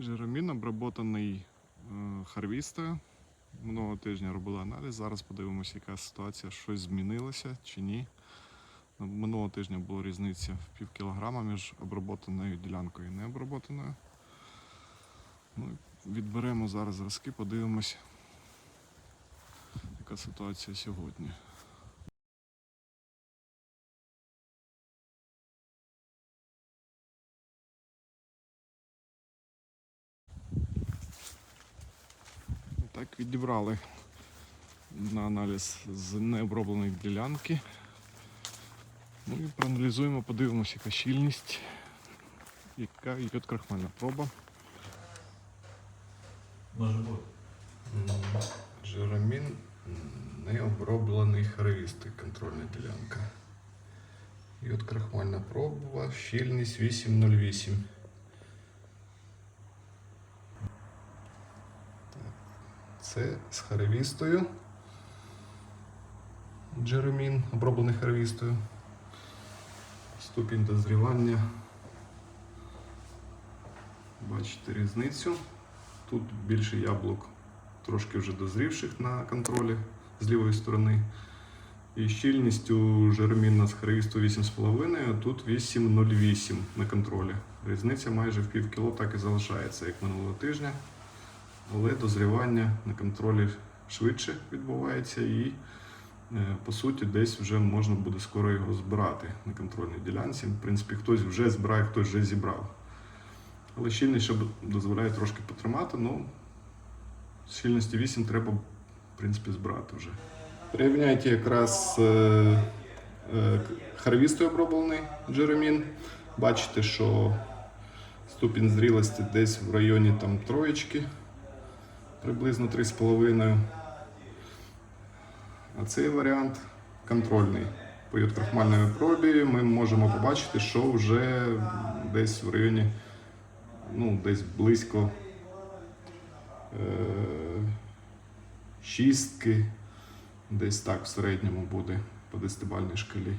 Жиромін обработаний е, харвістою. Минулого тижня робили аналіз. Зараз подивимося, яка ситуація, щось змінилося чи ні. Ну, Минулого тижня була різниця в пів кілограма між обработаною ділянкою і необработаною. Ну, відберемо зараз зразки, подивимося, яка ситуація сьогодні. Так, відібрали на аналіз з необробленої ділянки. Ну і проаналізуємо, подивимося, яка щільність, яка йод крахмальна проба. Може бути. Жиромін необроблений харовістий контрольна ділянка. Йод крахмальна проба, щільність 8,08. Це з харовістою. Джеремін, оброблений харовістою. Ступінь дозрівання. Бачите різницю. Тут більше яблук, трошки вже дозрівших на контролі з лівої сторони. І щільність у жеремінна з харовісту 8,5, а тут 8,08 на контролі. Різниця майже в пів кіло так і залишається, як минулого тижня. Але дозрівання на контролі швидше відбувається і, е, по суті, десь вже можна буде скоро його збирати на контрольній ділянці. В принципі, хтось вже збирає, хтось вже зібрав. Але щільність ще дозволяє трошки потримати, ну щільності 8 треба, в принципі, збирати вже. Порівняйте якраз е, е, харвістою оброблений джеремін. Бачите, що ступінь зрілості десь в районі там троєчки, приблизно 3,5. А цей варіант контрольний. По йодкрахмальної пробі ми можемо побачити, що вже десь в районі ну, десь близько е, шістки, десь так в середньому буде по десятибальній шкалі.